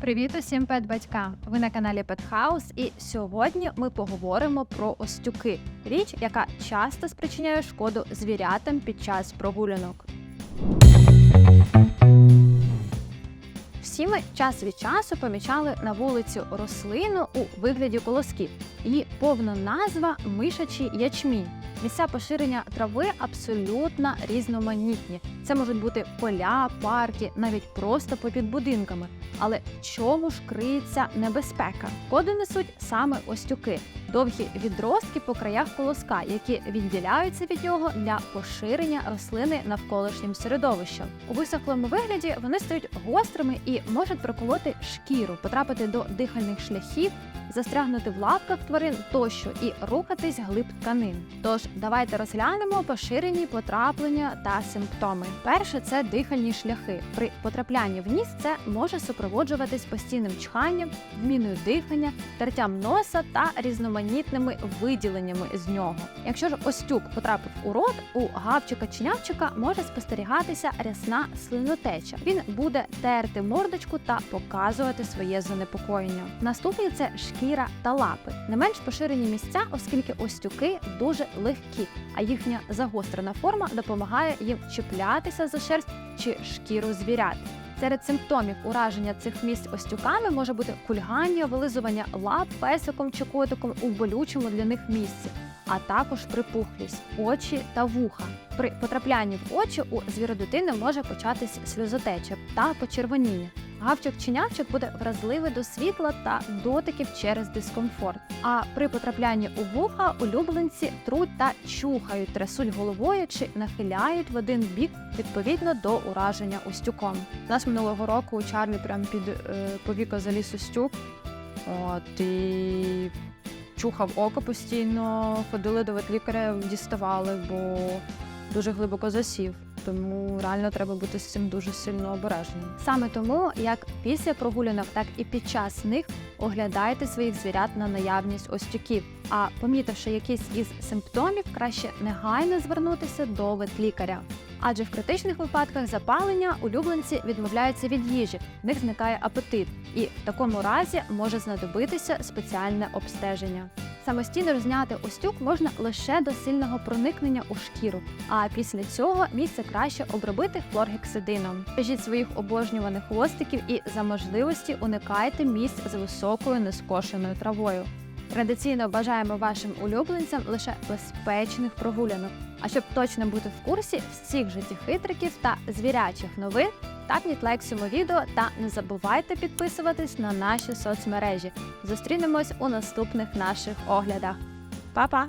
Привіт усім пет-батькам! Ви на каналі Петхаус, і сьогодні ми поговоримо про остюки, річ, яка часто спричиняє шкоду звірятам під час прогулянок. Всі ми час від часу помічали на вулицю рослину у вигляді колосків. Її повна назва мишачий ячмінь. Місця поширення трави абсолютно різноманітні. Це можуть бути поля, парки, навіть просто попід будинками. Але в чому ж криється небезпека? Коди несуть саме остюки, довгі відростки по краях колоска, які відділяються від нього для поширення рослини навколишнім середовищем. У висохлому вигляді вони стають гострими і можуть проколоти шкіру, потрапити до дихальних шляхів, застрягнути в лапках тварин тощо і рухатись глиб тканин. Тож давайте розглянемо поширені потраплення та симптоми. Перше це дихальні шляхи. При потраплянні в ніс це може супроводжуватись постійним чханням, зміною дихання, тертям носа та різноманітними виділеннями з нього. Якщо ж остюк потрапив у рот, у гавчика чи нявчика може спостерігатися рясна слинотеча. Він буде терти мордочку та показувати своє занепокоєння. Наступний це шкіра та лапи. Не менш поширені місця, оскільки остюки дуже легкі, а їхня загострена форма допомагає їм чіплятися за шерсть чи шкіру звірят. Серед симптомів ураження цих місць остюками може бути кульгання, вилизування лап песиком чи котиком у болючому для них місці, а також припухлість, очі та вуха. При потраплянні в очі у звіродитини може початись сльозотеча та почервоніння. Гавчик чи нявчик буде вразливий до світла та дотиків через дискомфорт. А при потраплянні у вуха улюбленці труть та чухають, трясуть головою чи нахиляють в один бік відповідно до ураження устюком. У нас минулого року Чарлі прям під е, повіка заліз устюк. От і чухав око постійно, ходили до ветлікаря, діставали, бо дуже глибоко засів. Тому реально треба бути з цим дуже сильно обережним. Саме тому, як після прогулянок, так і під час них оглядайте своїх звірят на наявність остюків. А помітивши якийсь із симптомів, краще негайно звернутися до ветлікаря. Адже в критичних випадках запалення улюбленці відмовляються від їжі, в них зникає апетит, і в такому разі може знадобитися спеціальне обстеження. Самостійно розняти остюк можна лише до сильного проникнення у шкіру, а після цього місце краще обробити хлоргексидином. В'яжіть своїх обожнюваних хвостиків і за можливості уникайте місць з високою нескошеною травою. Традиційно бажаємо вашим улюбленцям лише безпечних прогулянок. А щоб точно бути в курсі всіх життєхитриків та звірячих новин, тапніть лайк цьому відео та не забувайте підписуватись на наші соцмережі. Зустрінемось у наступних наших оглядах. Па-па!